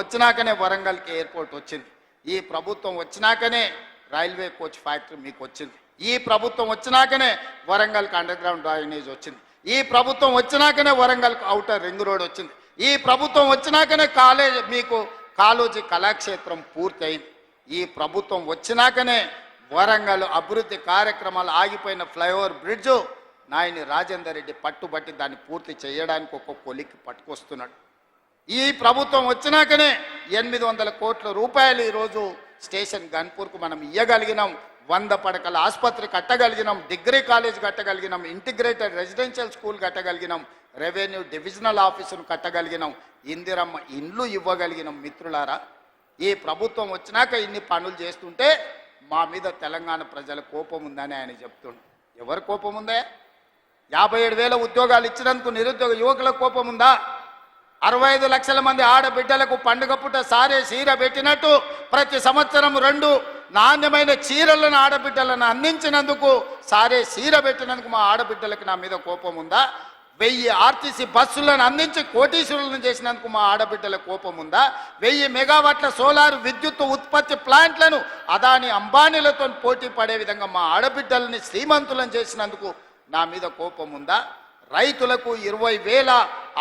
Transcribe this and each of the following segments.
వచ్చినాకనే వరంగల్కి ఎయిర్పోర్ట్ వచ్చింది. ఈ ప్రభుత్వం వచ్చినాకనే రైల్వే కోచ్ ఫ్యాక్టరీ మీకు వచ్చింది. ఈ ప్రభుత్వం వచ్చినాకనే వరంగల్కి అండర్ గ్రౌండ్ డ్రైనేజ్ వచ్చింది. ఈ ప్రభుత్వం వచ్చినాకనే వరంగల్కి అవుటర్ రింగ్ రోడ్ వచ్చింది. ఈ ప్రభుత్వం వచ్చినాకనే కాలేజ్ మీకు కాలోజీ కళాక్షేత్రం పూర్తయింది. ఈ ప్రభుత్వం వచ్చినాకనే వరంగల్ అభివృద్ధి కార్యక్రమాలు ఆగిపోయిన ఫ్లైఓవర్ బ్రిడ్జ్ నాయని రాజేందర్ రెడ్డి పట్టుబట్టి దాన్ని పూర్తి చేయడానికి ఒక కొలిక్కి పట్టుకొస్తున్నాడు. ఈ ప్రభుత్వం వచ్చినాకనే ఎనిమిది వందల కోట్ల రూపాయలు ఈరోజు స్టేషన్ గన్పూర్కు మనం ఇయ్యగలిగినాం. వంద పడకల ఆసుపత్రి కట్టగలిగినాం. డిగ్రీ కాలేజ్ కట్టగలిగినాం. ఇంటిగ్రేటెడ్ రెసిడెన్షియల్ స్కూల్ కట్టగలిగినాం. రెవెన్యూ డివిజనల్ ఆఫీసును కట్టగలిగినాం. ఇందిరమ్మ ఇండ్లు ఇవ్వగలిగినాం మిత్రులారా. ఈ ప్రభుత్వం వచ్చినాక ఇన్ని పనులు చేస్తుంటే మా మీద తెలంగాణ ప్రజల కోపం ఉందని ఆయన చెప్తుండు. ఎవరి కోపం ఉందే? యాభై ఏడు వేల ఉద్యోగాలు ఇచ్చినందుకు నిరుద్యోగ యువకుల కోపం ఉందా? అరవై ఐదు లక్షల మంది ఆడబిడ్డలకు పండుగ పుట్ట సారే చీర పెట్టినట్టు ప్రతి సంవత్సరం రెండు నాణ్యమైన చీరలను ఆడబిడ్డలను అందించినందుకు సారే చీర పెట్టినందుకు మా ఆడబిడ్డలకు నా మీద కోపం ఉందా? వెయ్యి ఆర్టీసీ బస్సులను అందించి కోటీశ్వరులను చేసినందుకు మా ఆడబిడ్డల కోపం ఉందా? వెయ్యి మెగావాట్ల సోలార్ విద్యుత్ ఉత్పత్తి ప్లాంట్లను అదాని అంబానీలతో పోటీ పడే విధంగా మా ఆడబిడ్డలని శ్రీమంతులను చేసినందుకు నా మీద కోపం ఉందా? రైతులకు ఇరవై వేల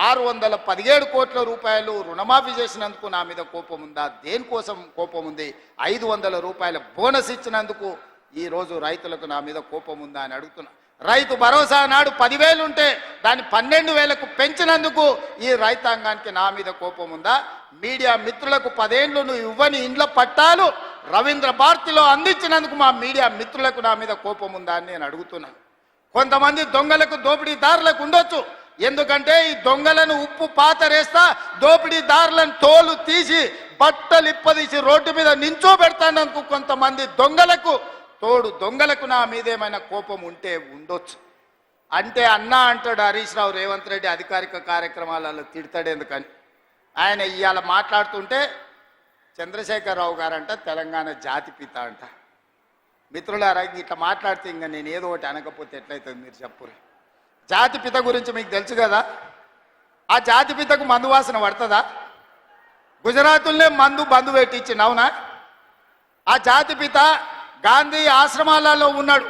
ఆరు వందల పదిహేడు కోట్ల రూపాయలు రుణమాఫీ చేసినందుకు నా మీద కోపం ఉందా? దేనికోసం కోపం ఉంది? ఐదు వందల రూపాయల బోనస్ ఇచ్చినందుకు ఈ రోజు రైతులకు నా మీద కోపం ఉందా అని అడుగుతున్నా. రైతు భరోసా నాడు పదివేలు ఉంటే దాన్ని పన్నెండు వేలకు పెంచినందుకు ఈ రైతాంగానికి నా మీద కోపం ఉందా? మీడియా మిత్రులకు పదేండ్లు నువ్వు ఇవ్వని ఇండ్ల పట్టాలు రవీంద్ర భారతిలో అందించినందుకు మా మీడియా మిత్రులకు నా మీద కోపం ఉందా అని నేను అడుగుతున్నాను కొంతమంది దొంగలకు దోపిడీదారులకు ఉండొచ్చు. ఎందుకంటే ఈ దొంగలను ఉప్పు పాతరేస్తా దోపిడీదారులను తోలు తీసి బట్టలు ఇప్పదీసి రోడ్డు మీద నించో పెడతానందుకు కొంతమంది దొంగలకు తోడు దొంగలకు నా మీద ఏమైనా కోపం ఉంటే ఉండొచ్చు. అంటే అన్నా అంటాడు హరీష్ రావు రేవంత్ రెడ్డి అధికారిక కార్యక్రమాలలో తిడతాడు ఎందుకని ఆయన ఇవాళ మాట్లాడుతుంటే చంద్రశేఖరరావు గారంట తెలంగాణ జాతిపిత అంట. మిత్రులారా ఇట్లా మాట్లాడితే ఇంకా నేను ఏదో ఒకటి అనకపోతే ఎట్లయితుంది మీరు చెప్పురు జాతి పిత గురించి మీకు తెలుసు కదా? ఆ జాతిపితకు మందు వాసన పడుతుందా? గుజరాతుల్నే మందు బంధు పెట్టించింది అవునా? ఆ జాతి పిత గాంధీ ఆశ్రమాలలో ఉన్నాడు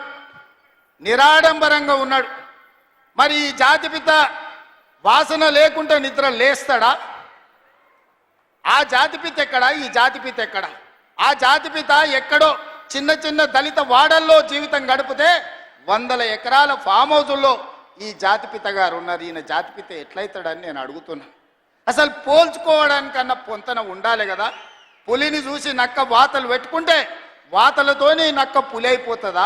నిరాడంబరంగా ఉన్నాడు. మరి ఈ జాతి పిత వాసన లేకుండా నిద్ర లేస్తాడా? ఆ జాతిపిత ఎక్కడ? ఈ జాతిపిత ఎక్కడ? ఆ జాతిపిత ఎక్కడో చిన్న చిన్న దళిత వాడల్లో జీవితం గడిపితే వందల ఎకరాల ఫామ్ హౌజుల్లో ఈ జాతిపిత గారు ఉన్నారు. ఈయన జాతిపిత ఎట్లయితాడని నేను అడుగుతున్నా. అసలు పోల్చుకోవడానికన్నా పొంతన ఉండాలి కదా. పులిని చూసి నక్క వాతలు పెట్టుకుంటే వాతలతోనే నక్క పులి అయిపోతుందా?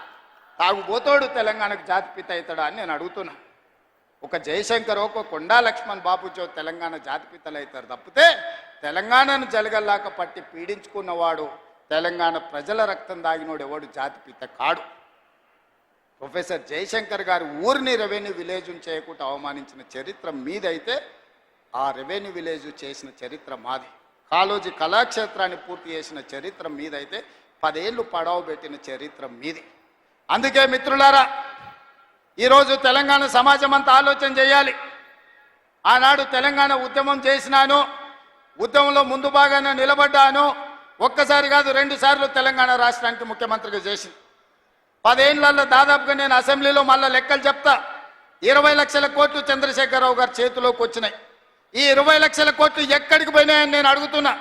తాగుబోతోడు తెలంగాణకు జాతిపిత అవుతాడా అని నేను అడుగుతున్నా. ఒక జయశంకర్ ఒక కొండా లక్ష్మణ్ బాబుజో తెలంగాణ జాతిపితలు అవుతారు తప్పితే తెలంగాణను జలగల్లాక పట్టి పీడించుకున్నవాడు తెలంగాణ ప్రజల రక్తం దాగినోడు ఎవడు? జాతిపిత కాడు. ప్రొఫెసర్ జయశంకర్ గారు ఊరిని రెవెన్యూ విలేజ్ చేయకుండా అవమానించిన చరిత్ర మీదైతే ఆ రెవెన్యూ విలేజ్ చేసిన చరిత్ర మాది. కాలోజీ కళాక్షేత్రాన్ని పూర్తి చేసిన చరిత్ర మీదైతే పదేళ్ళు పడవ పెట్టిన చరిత్ర మీది. అందుకే మిత్రులారా ఈరోజు తెలంగాణ సమాజం అంతా ఆలోచన చేయాలి. ఆనాడు తెలంగాణ ఉద్యమం చేసినాను ఉద్యమంలో ముందు భాగాన్ని నిలబడ్డాను. ఒక్కసారి కాదు రెండు సార్లు తెలంగాణ రాష్ట్రానికి ముఖ్యమంత్రిగా చేసింది. పదేళ్ళలో దాదాపుగా నేను అసెంబ్లీలో మళ్ళీ లెక్కలు చెప్తా. ఇరవై లక్షల కోట్లు చంద్రశేఖరరావు గారి చేతిలోకి వచ్చినాయి. ఈ ఇరవై లక్షల కోట్లు ఎక్కడికి పోయినాయని నేను అడుగుతున్నా.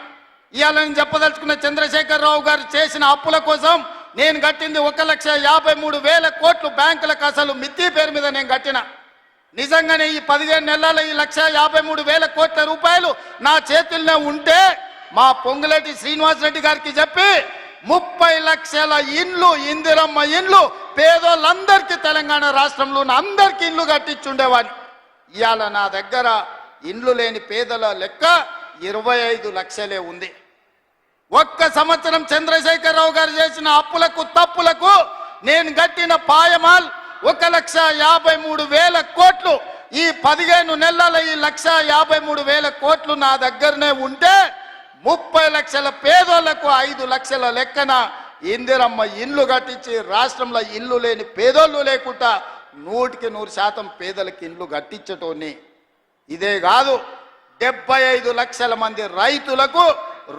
ఇవాళ నేను చెప్పదలుచుకున్న చంద్రశేఖరరావు గారు చేసిన అప్పుల కోసం నేను కట్టింది ఒక లక్ష యాభై మూడు వేల కోట్లు బ్యాంకులకు అసలు మిత్తి పేరు మీద నేను కట్టిన. నిజంగానే ఈ పదిహేను నెలల ఈ లక్ష యాభై మూడు వేల కోట్ల రూపాయలు నా చేతుల్లో ఉంటే మా పొంగులేటి శ్రీనివాస్ రెడ్డి గారికి చెప్పి ముప్పై లక్షల ఇండ్లు ఇందిరమ్మ ఇండ్లు పేదోళ్ళందరికీ తెలంగాణ రాష్ట్రంలో అందరికీ ఇండ్లు కట్టించుండేవాడిని. ఇవాళ నా దగ్గర ఇండ్లు లేని పేదల లెక్క ఇరవై ఐదు లక్షలే ఉంది. ఒక్క సంవత్సరం చంద్రశేఖరరావు గారు చేసిన అప్పులకు తప్పులకు నేను కట్టిన పాయమాల్ ఒక లక్ష యాభై మూడు వేల కోట్లు. ఈ పదిహేను నెలల ఈ లక్ష యాభై మూడు వేల కోట్లు నా దగ్గరనే ఉంటే ముప్పై లక్షల పేదోళ్ళకు ఐదు లక్షల లెక్కన ఇందిరమ్మ ఇల్లు కట్టించి రాష్ట్రంలో ఇల్లు లేని పేదోళ్ళు లేకుండా నూటికి నూరు శాతం పేదలకు ఇల్లు కట్టించటోని. ఇదే కాదు డెబ్బై ఐదు లక్షల మంది రైతులకు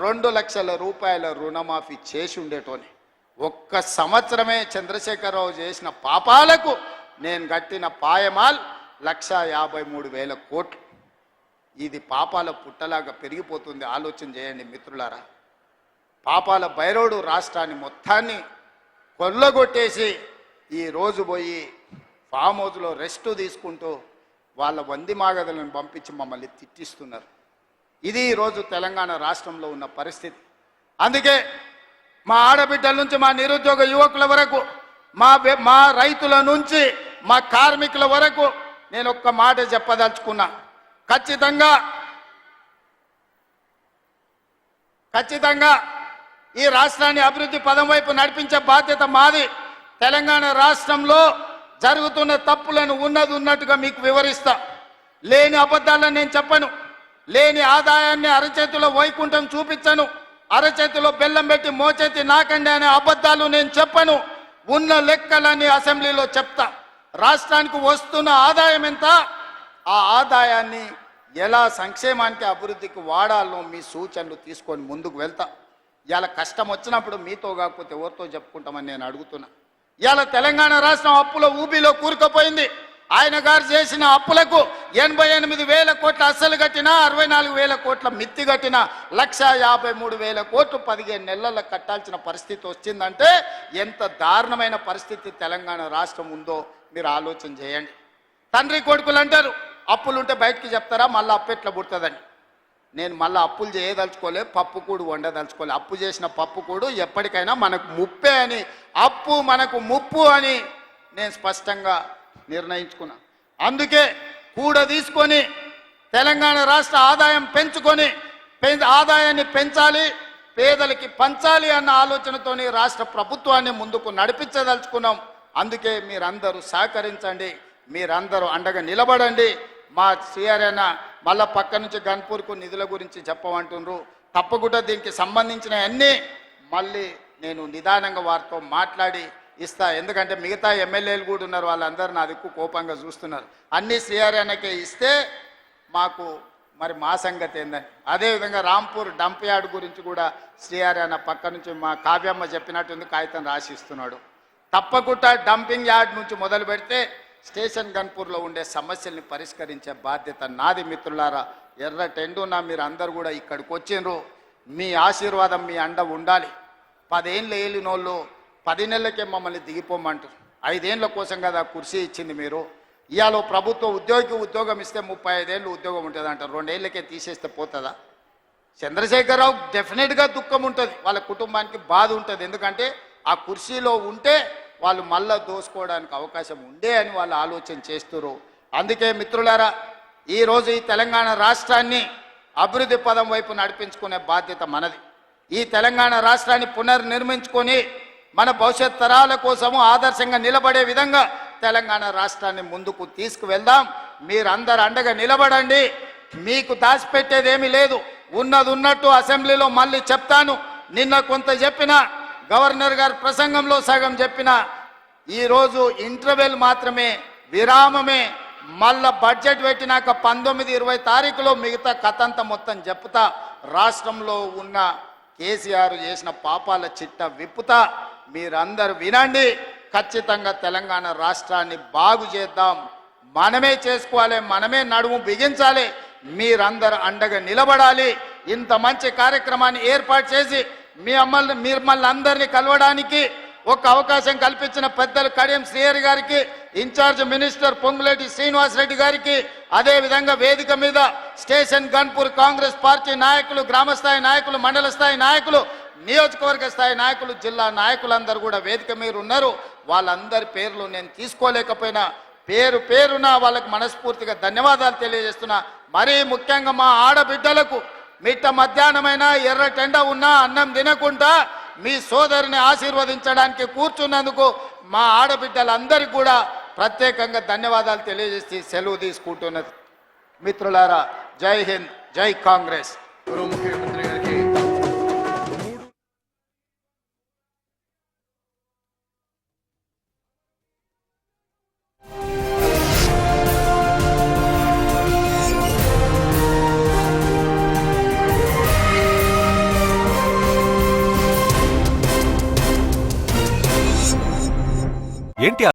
రెండు లక్షల రూపాయల రుణమాఫీ చేసి ఉండేటోని. ఒక్క సంవత్సరమే చంద్రశేఖరరావు చేసిన పాపాలకు నేను కట్టిన పాయమాల్ లక్ష యాభై మూడు వేల కోట్లు. ఇది పాపాల పుట్టలాగా పెరిగిపోతుంది. ఆలోచన చేయండి మిత్రులారా. పాపాల బైరోడు రాష్ట్రాన్ని మొత్తాన్ని కొల్లగొట్టేసి ఈ రోజు పోయి ఫామ్ హౌస్లో రెస్ట్ తీసుకుంటూ వాళ్ళ వంది మాగదులను పంపించి మమ్మల్ని తిట్టిస్తున్నారు. ఇది ఈరోజు తెలంగాణ రాష్ట్రంలో ఉన్న పరిస్థితి. అందుకే మా ఆడబిడ్డల నుంచి మా నిరుద్యోగ యువకుల వరకు మా మా రైతుల నుంచి మా కార్మికుల వరకు నేను ఒక్క మాట చెప్పదలుచుకున్నా. ఖచ్చితంగా ఖచ్చితంగా ఈ రాష్ట్రాన్ని అభివృద్ధి పదం వైపు నడిపించే బాధ్యత మాది. తెలంగాణ రాష్ట్రంలో జరుగుతున్న తప్పులను ఉన్నది ఉన్నట్టుగా మీకు వివరిస్తా. లేని అబద్ధాలను నేను చెప్పను. లేని ఆదాయాన్ని అరచేతిలో వైకుంఠం చూపించను. అరచేతిలో బెల్లం పెట్టి మోచేతి నాకండి అనే అబద్ధాలు నేను చెప్పను. ఉన్న లెక్కలని అసెంబ్లీలో చెప్తా. రాష్ట్రానికి వస్తున్న ఆదాయం ఎంత? ఆ ఆదాయాన్ని ఎలా సంక్షేమానికి అభివృద్ధికి వాడాలో మీ సూచనలు తీసుకొని ముందుకు వెళ్తా. ఇలా కష్టం వచ్చినప్పుడు మీతో కాకపోతే ఎవరితో చెప్పుకుంటామని నేను అడుగుతున్నా. ఇవాళ తెలంగాణ రాష్ట్రం అప్పులో ఊబిలో కూరుకుపోయింది. ఆయన గారు చేసిన అప్పులకు ఎనభై ఎనిమిది వేల కోట్ల అస్సలు కట్టినా అరవై నాలుగు వేల కోట్ల మిత్తి కట్టిన లక్ష యాభై మూడు వేల కోట్లు పదిహేను నెలల్లో కట్టాల్సిన పరిస్థితి వచ్చిందంటే ఎంత దారుణమైన పరిస్థితి తెలంగాణ రాష్ట్రం ఉందో మీరు ఆలోచన చేయండి. తండ్రి కొడుకులు అంటారు అప్పులుంటే బయటికి చెప్తారా మళ్ళీ అప్పు ఎట్లా పుడుతుందని. నేను మళ్ళీ అప్పులు చేయదలుచుకోలే పప్పు కూడు వండదలుచుకోలే. అప్పు చేసిన పప్పు కూడు ఎప్పటికైనా మనకు ముప్పే అని అప్పు మనకు ముప్పు అని నేను స్పష్టంగా నిర్ణయించుకున్నా. అందుకే కూడ తీసుకొని తెలంగాణ రాష్ట్ర ఆదాయం పెంచుకొని పెం- ఆదాయాన్ని పెంచాలి పేదలకి పంచాలి అన్న ఆలోచనతోని రాష్ట్ర ప్రభుత్వాన్ని ముందుకు నడిపించదలుచుకున్నాం. అందుకే మీరందరూ సహకరించండి మీరందరూ అండగా నిలబడండి. మా సిఆర్ఎన మళ్ళా పక్క నుంచి గన్పూర్కు నిధుల గురించి చెప్పమంటుండ్రు. తప్పకుండా దీనికి సంబంధించిన అన్నీ మళ్ళీ నేను నిదానంగా వారితో మాట్లాడి ఇస్తా. ఎందుకంటే మిగతా ఎమ్మెల్యేలు కూడా ఉన్నారు వాళ్ళందరూ నా దిక్కు కోపంగా చూస్తున్నారు. అన్ని సిఆర్ఎన్కే ఇస్తే మాకు మరి మా సంగతి ఏందని. అదేవిధంగా రాంపూర్ డంప్ యార్డ్ గురించి కూడా శ్రీహరి పక్క నుంచి మా కావ్యమ్మ చెప్పినట్టుంది కాగితం రాసిస్తున్నాడు. తప్పకుండా డంపింగ్ యార్డ్ నుంచి మొదలు పెడితే స్టేషన్ గన్పూర్లో ఉండే సమస్యల్ని పరిష్కరించే బాధ్యత నాది మిత్రులారా. ఎర్ర టెండున మీరు అందరు కూడా ఇక్కడికి వచ్చిండ్రు. మీ ఆశీర్వాదం మీ అండ ఉండాలి. పదేళ్ళు ఏలినోళ్ళు పది నెలలకే మమ్మల్ని దిగిపోమంటారు ఐదేళ్ళ కోసం కదా కుర్చీ ఇచ్చింది మీరు. ఇవాళ ప్రభుత్వ ఉద్యోగికి ఉద్యోగం ఇస్తే ముప్పై ఐదేళ్ళు ఉద్యోగం ఉంటుంది అంటారు రెండేళ్ళకే తీసేస్తే పోతుందా? చంద్రశేఖరరావు డెఫినెట్గా దుఃఖం ఉంటుంది. వాళ్ళ కుటుంబానికి బాధ ఉంటుంది. ఎందుకంటే ఆ కుర్చీలో ఉంటే వాళ్ళు మళ్ళా దోసుకోవడానికి అవకాశం ఉండే అని వాళ్ళు ఆలోచన చేస్తున్నారు అందుకే మిత్రులారా ఈరోజు ఈ తెలంగాణ రాష్ట్రాన్ని అభివృద్ధి పదం వైపు నడిపించుకునే బాధ్యత మనది. ఈ తెలంగాణ రాష్ట్రాన్ని పునర్నిర్మించుకొని మన భవిష్యత్ తరాల కోసము ఆదర్శంగా నిలబడే విధంగా తెలంగాణ రాష్ట్రాన్ని ముందుకు తీసుకువెళ్దాం. మీరందరు అండగా నిలబడండి. మీకు దాచిపెట్టేదేమీ లేదు. ఉన్నది ఉన్నట్టు అసెంబ్లీలో మళ్ళీ చెప్తాను. నిన్న కొంత చెప్పిన గవర్నర్ గారి ప్రసంగంలో సగం చెప్పిన ఈరోజు ఇంటర్వెల్ మాత్రమే విరామమే మళ్ళా బడ్జెట్ పెట్టినాక పంతొమ్మిది ఇరవై తారీఖులో మిగతా కథంతా మొత్తం చెప్తా. రాష్ట్రంలో ఉన్న కేసీఆర్ చేసిన పాపాల చిట్ట విప్పుతా. మీరందరూ వినండి. ఖచ్చితంగా తెలంగాణ రాష్ట్రాన్ని బాగు చేద్దాం. మనమే చేసుకోవాలి మనమే నడుము బిగించాలి. మీరందరూ అండగా నిలబడాలి. ఇంత మంచి కార్యక్రమాన్ని ఏర్పాటు చేసి మీ అమ్మల్ని మిమ్మల్ని అందరినీ కలవడానికి ఒక అవకాశం కల్పించిన పెద్దలు కడియం శ్రీహరి గారికి ఇన్ఛార్జ్ మినిస్టర్ పొంగులేటి శ్రీనివాస్ రెడ్డి గారికి అదే విధంగా వేదిక మీద స్టేషన్ గన్పూర్ కాంగ్రెస్ పార్టీ నాయకులు గ్రామస్థాయి నాయకులు మండల స్థాయి నాయకులు నియోజకవర్గ స్థాయి నాయకులు జిల్లా నాయకులందరూ కూడా వేదిక మీద ఉన్నారు. వాళ్ళందరి పేర్లు నేను తీసుకోలేకపోయినా. పేరు పేరున వాళ్ళకి మనస్ఫూర్తిగా ధన్యవాదాలు తెలియజేస్తున్నా. మరీ ముఖ్యంగా మా ఆడబిడ్డలకు మిట్ట మధ్యాహ్నమైన ఎర్ర టెండ ఉన్నా అన్నం తినకుండా మీ సోదరిని ఆశీర్వదించడానికి కూర్చున్నందుకు మా ఆడబిడ్డలందరికీ కూడా ప్రత్యేకంగా ధన్యవాదాలు తెలియజేసి సెలవు తీసుకుంటున్నది. మిత్రులారా జై హింద్ జై కాంగ్రెస్. గౌరవ ముఖ్యమంత్రి